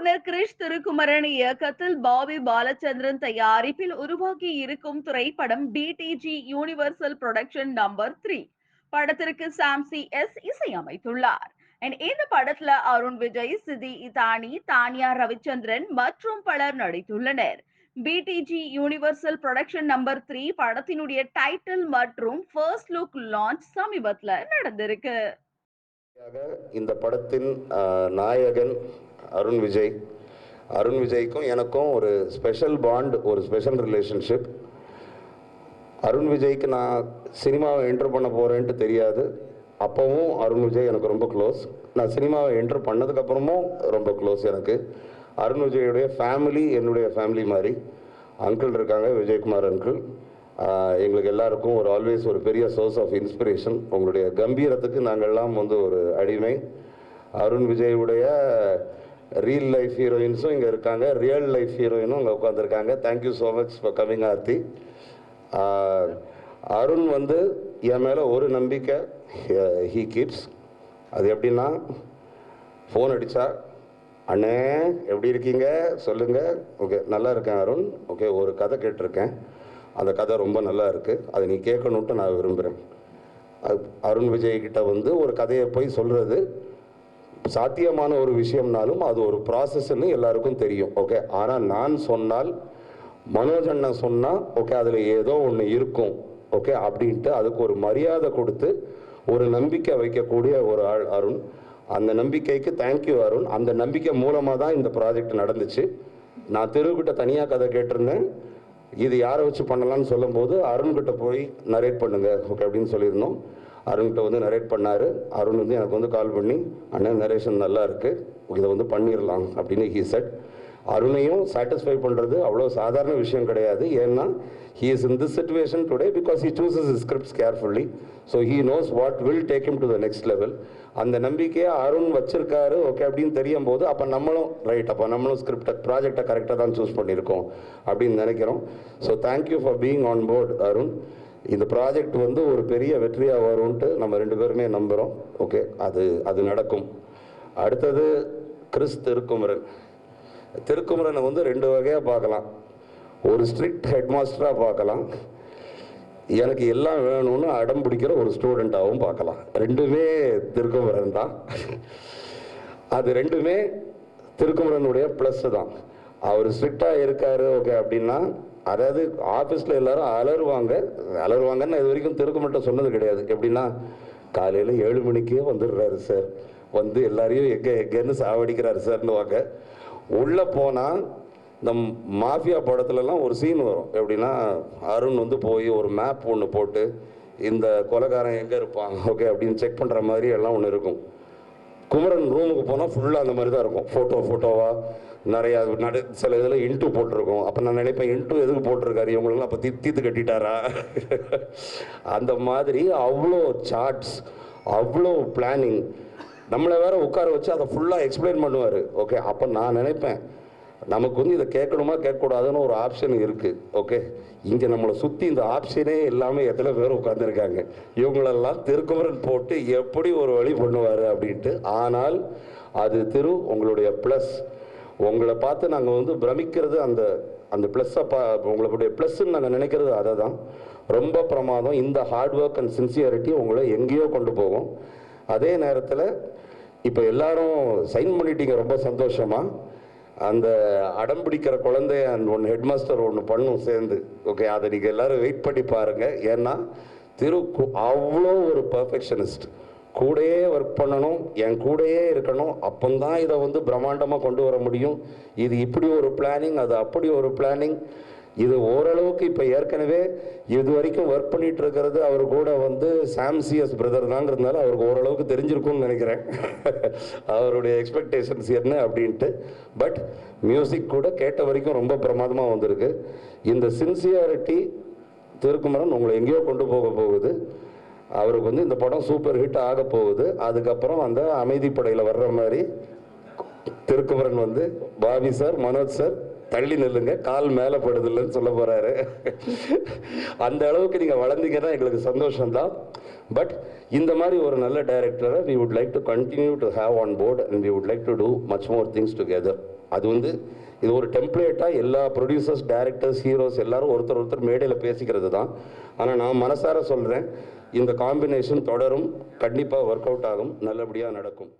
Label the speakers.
Speaker 1: இயக்குனர் கிரிஷ் திருக்குமரன் இயக்கத்தில் பாபி பாலச்சந்திரன் தயாரிப்பில் உருவாக்கி இருக்கும் திரைப்படம் TTG universal production number three படத்திற்கு சாம்சி எஸ் இசையமைத்துள்ளார். இந்த படத்துல அருண் விஜய் சிதி இதானி தானியா ரவிச்சந்திரன் மற்றும் பலர் நடித்துள்ளனர். BTG universal production number three படத்தினுடைய டைட்டில் மற்றும் ஃபர்ஸ்ட் லுக் லான்ச் சமீபத்துல நடந்திருக்கு.
Speaker 2: இந்த படத்தின் நாயகன் அருண் விஜய். அருண் விஜய்க்கும் எனக்கும் ஒரு ஸ்பெஷல் பாண்ட் ஒரு ஸ்பெஷல் ரிலேஷன்ஷிப் அருண் விஜய்க்கு நான் சினிமாவை என்டர் பண்ண போகிறேன்ட்டு தெரியாது. அப்போவும் அருண் விஜய் எனக்கு ரொம்ப க்ளோஸ் நான் சினிமாவை என்டர் பண்ணதுக்கப்புறமும் ரொம்ப க்ளோஸ் எனக்கு. அருண் விஜயுடைய ஃபேமிலி என்னுடைய ஃபேமிலி மாதிரி. அங்கிள் இருக்காங்க விஜயகுமார் அங்கிள் எங்களுக்கு எல்லாருக்கும் ஒரு ஆல்வேஸ் ஒரு பெரிய சோர்ஸ் ஆஃப் இன்ஸ்பிரேஷன் உங்களுடைய கம்பீரத்துக்கு நாங்கள்லாம் வந்து ஒரு அடிமை. அருண் விஜயுடைய ரியல் லைஃப் ஹீரோயின்ஸும் இங்கே இருக்காங்க. ரியல் லைஃப் ஹீரோயினும் இங்கே உட்காந்துருக்காங்க thank you so much for coming Aarthi. Arun வந்து என் மேலே ஒரு நம்பிக்கை ஹீ கீப்ஸ் அது எப்படின்னா ஃபோன் அடித்தா அண்ணே எப்படி இருக்கீங்க? சொல்லுங்கள் ஓகே நல்லா இருக்கேன் அருண். ஓகே ஒரு கதை கேட்டிருக்கேன். அந்த கதை ரொம்ப நல்லா இருக்குது அதை நீ கேட்கணுன்ட்டு நான் விரும்புகிறேன் அருண் விஜய் கிட்ட வந்து ஒரு கதையை போய் சொல்கிறது சாத்தியமான ஒரு விஷயம்னாலும் அது ஒரு ப்ராசஸ்ன்னு எல்லாருக்கும் தெரியும். ஓகே? ஆனால் நான் சொன்னால் மனோஜ் அண்ணன் சொன்னால் ஓகே அதில் ஏதோ ஒன்று இருக்கும். ஓகே? அப்படின்ட்டு அதுக்கு ஒரு மரியாதை கொடுத்து ஒரு நம்பிக்கை வைக்கக்கூடிய ஒரு ஆள் அருண். அந்த நம்பிக்கைக்கு தேங்க்யூ அருண். அந்த நம்பிக்கை மூலமாக தான் இந்த ப்ராஜெக்ட் நடந்துச்சு. நான் தெருவுக்கிட்ட தனியாக கதை கேட்டிருந்தேன். இது யாரை வச்சு பண்ணலாம்னு சொல்லும்போது அருண்கிட்ட போய் நரேட் பண்ணுங்க ஓகே அப்படின்னு சொல்லியிருந்தோம். அருண்கிட்ட வந்து நரேட் பண்ணார். அருண் வந்து எனக்கு வந்து கால் பண்ணி அண்ணன் நரேஷன் நல்லா இருக்கு. இதை வந்து பண்ணிடலாம் அப்படின்னு ஹீ செட் அருணையும் சாட்டிஸ்ஃபை பண்ணுறது அவ்வளோ சாதாரண விஷயம் கிடையாது. ஏன்னா he is in this situation today because he chooses his scripts carefully so he knows what will take him to the next level அந்த நம்பிக்கையை அருண் வச்சிருக்காரு ஓகே அப்படின்னு தெரியும் போது அப்போ நம்மளும் ரைட் அப்போ நம்மளும் ஸ்கிரிப்டை ப்ராஜெக்டை கரெக்டாக தான் சூஸ் பண்ணியிருக்கோம் அப்படின்னு நினைக்கிறோம். So thank you for being on board Arun. இந்த ப்ராஜெக்ட் வந்து ஒரு பெரிய வெற்றியாக வரும்ன்ட்டு நம்ம ரெண்டு பேருமே நம்புகிறோம் ஓகே அது அது நடக்கும். அடுத்தது கிறிஸ் திருக்குமரன் திருக்குமரனை வந்து ரெண்டு வகையாக பார்க்கலாம். ஒரு ஸ்ட்ரிக்ட் ஹெட்மாஸ்டராக பார்க்கலாம். எனக்கு எல்லாம் வேணும்னு அடம் பிடிக்கிற ஒரு ஸ்டூடெண்ட்டாகவும் பார்க்கலாம். ரெண்டுமே திருக்குமரன் தான். அது ரெண்டுமே திருக்குமரனுடைய ப்ளஸ் தான். அவர் ஸ்ட்ரிக்டாக இருக்காரு ஓகே அப்படின்னா அதாவது ஆஃபீஸில் எல்லாரும் அலறுவாங்க. அலறுவாங்கன்னு இது வரைக்கும் திருக்குமரன் சொன்னது கிடையாது. எப்படின்னா காலையில் ஏழு மணிக்கே வந்துடுறாரு சார் வந்து எல்லாரையும் எங்கே எங்கேன்னு சாவடிக்கிறாரு சார்னுவாங்க உள்ளே போனால் இந்த மாஃபியா படத்துலலாம் ஒரு சீன் வரும். எப்படின்னா அருண் வந்து போய் ஒரு மேப் ஒன்று போட்டு இந்த கொலைகாரன் எங்கே இருப்பான் ஓகே அப்படின்னு செக் பண்ணுற மாதிரி எல்லாம் ஒன்று இருக்கும். குமரன் ரூமுக்கு போனால் ஃபுல்லாக அந்த மாதிரி தான் இருக்கும். ஃபோட்டோ ஃபோட்டோவாக நிறையா நடு சில இதில் இன்ட்டு போட்டிருக்கும். அப்போ நான் நினைப்பேன் இன்ட்டு எதுக்கு போட்டிருக்காரு? இவங்களெல்லாம் அப்போ தி தீத்து கட்டிட்டாரா? அந்த மாதிரி அவ்வளோ சார்ட்ஸ் அவ்வளோ பிளானிங் நம்மளை வேற உட்கார வச்சு அதை ஃபுல்லாக எக்ஸ்பிளைன் பண்ணுவார். ஓகே அப்போ நான் நினைப்பேன் நமக்கு வந்து இதை கேட்கணுமா கேட்கக்கூடாதுன்னு ஒரு ஆப்ஷன் இருக்குது ஓகே இங்கே நம்மளை சுற்றி இந்த ஆப்ஷனே இல்லாமல் எத்தனை பேர் உட்காந்துருக்காங்க இவங்களெல்லாம் திருக்குமரன் போட்டு எப்படி ஒரு வழி பண்ணுவார் அப்படின்ட்டு ஆனால் அது திரு உங்களுடைய ப்ளஸ் உங்களை பார்த்து நாங்கள் வந்து பிரமிக்கிறது அந்த அந்த ப்ளஸ்ஸை பா உங்களுடைய ப்ளஸ்ன்னு நாங்கள் நினைக்கிறது அதை தான் ரொம்ப பிரமாதம் இந்த ஹார்ட் ஒர்க் அண்ட் சின்சியாரிட்டி உங்களை எங்கேயோ கொண்டு போகும். அதே நேரத்தில் இப்போ எல்லாரும் சைன் பண்ணிட்டீங்க ரொம்ப சந்தோஷமா? அந்த அடம் பிடிக்கிற குழந்தைய அந்த ஒன்று ஹெட் மாஸ்டர் ஒன்று பண்ணும் சேர்ந்து. ஓகே அதை நீங்கள் எல்லாரும் வெயிட் பண்ணி பாருங்க. ஏன்னா திரு அவ்வளோ ஒரு பர்ஃபெக்ஷனிஸ்ட் கூடயே ஒர்க் பண்ணணும் என் கூடயே இருக்கணும். அப்போந்தான் இதை வந்து பிரம்மாண்டமாக கொண்டு வர முடியும். இது இப்படி ஒரு பிளானிங் அது அப்படி ஒரு பிளானிங் இது ஓரளவுக்கு இப்போ ஏற்கனவே இது வரைக்கும் ஒர்க் பண்ணிட்டு இருக்கிறது அவர் கூட வந்து சாம்சியஸ் பிரதர் தாங்கிறதுனால அவருக்கு ஓரளவுக்கு தெரிஞ்சிருக்கும்னு நினைக்கிறேன். அவருடைய எக்ஸ்பெக்டேஷன்ஸ் என்ன அப்படின்ட்டு. பட் மியூசிக் கூட கேட்ட வரைக்கும் ரொம்ப பிரமாதமாக வந்திருக்கு. இந்த சின்சியாரிட்டி திருக்குமரன் உங்களை எங்கேயோ கொண்டு போக போகுது. அவருக்கு வந்து இந்த படம் சூப்பர் ஹிட் ஆக போகுது. அதுக்கப்புறம் அந்த அமைதிப்படையில் வர்ற மாதிரி திருக்குமரன் வந்து பாபி சார் மனோஜ் சார் தள்ளி நில்லுங்க. கால் மேலே படுதில்லைன்னு சொல்ல போகிறாரு அந்த அளவுக்கு நீங்கள் வளர்ந்தீங்கன்னா எங்களுக்கு சந்தோஷம்தான். பட் இந்த மாதிரி ஒரு நல்ல டைரக்டரை we would like to continue to have on board and we would like to do much more things together அது வந்து இது ஒரு டெம்ப்ளேட்டாக எல்லா ப்ரொடியூசர்ஸ் டேரக்டர்ஸ் ஹீரோஸ் எல்லாரும் ஒருத்தர் ஒருத்தர் மேடையில் பேசிக்கிறது தான் ஆனால் நான் மனசார சொல்கிறேன் இந்த காம்பினேஷன் தொடரும் கண்டிப்பாக ஒர்க் அவுட் ஆகும் நல்லபடியாக நடக்கும்.